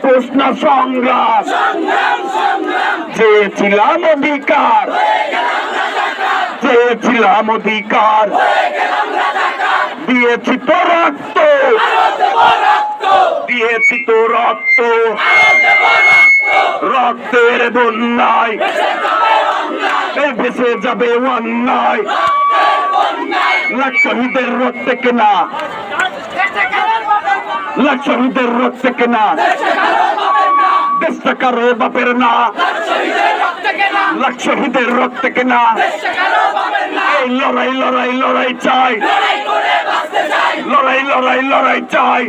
প্রশ্ন সংগ্রাম। চেয়েছিলাম অধিকার। চেয়েছিলাম অধিকার। দিয়েছি তো রক্ত। দিয়েছি তো রক্ত। রক্তের বন্যায়। ভেসে যাবে অন্যায়। শহীদের রক্তে কেনা। লাখ শহীদের রক্তে কেনা দেশটা কারও বাপের না লাখ শহীদের রক্তে কেনা এই লড়াই লড়াই লড়াই চাই লড়াই লড়াই লড়াই চাই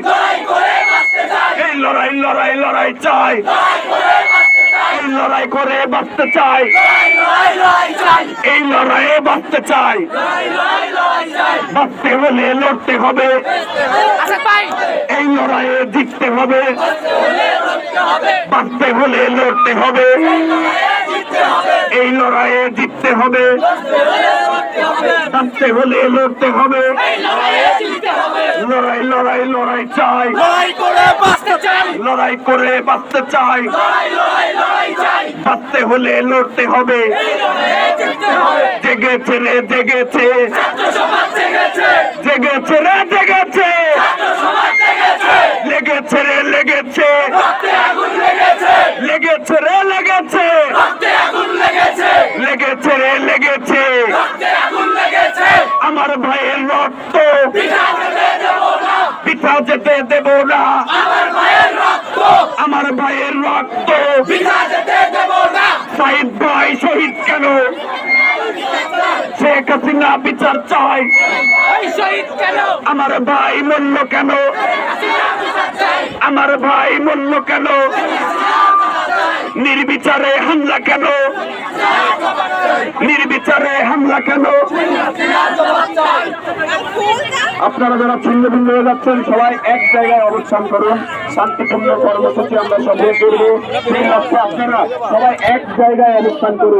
এই লড়াই লড়াই লড়াই চাই এই লড়াই করে বাঁচতে চাই এই লড়াইয়ে বাঁচতে চাই বাঁচতে হলে লড়তে হবে এই লড়াইয়ে জিততে হবে বাঁচতে হলে লড়তে হবে। এই লড়াইয়ে জিততে হবে বাঁচতে হলে লড়তে হবে। লড়াই লড়াই লড়াই চাই। লড়াই করে বাঁচতে চাই। লড়াই করে বাঁচতে চাই। বাঁচতে হলে লড়তে হবে। জেগেছে রে জেগেছে জেগেছে রে জেগেছে সমাজ জেগেছে লেগেছে রে লেগেছে। রক্তে আগুন লেগেছে লেগেছে রে লেগেছে। রক্তে আগুন লেগেছে লেগেছে রে লেগেছে। রক্তে আগুন লেগেছে আমার ভাইয়ের রক্ত। পিঠা যেতে দেব না। আমার মায়ের রক্ত আমার ভাইয়ের রক্ত। সাইদ ভাই শহীদ কেন? শেখ হাসিনা বিচার চাই আমার ভাই মূল্য কেন? আমার ভাই মূল্য কেন? নির্বিচারে হামলা কেন? নির্বিচারে হামলা কেন? আপনারা যারা ছিন্ন ভিন্ন হয়ে যাচ্ছেন, সবাই এক জায়গায় অবস্থান করুন। শান্তিপূর্ণ কর্মসূচি আমরা সবাই করব। সেই লক্ষ্যে আপনারা সবাই এক জায়গায় অবস্থান করুন।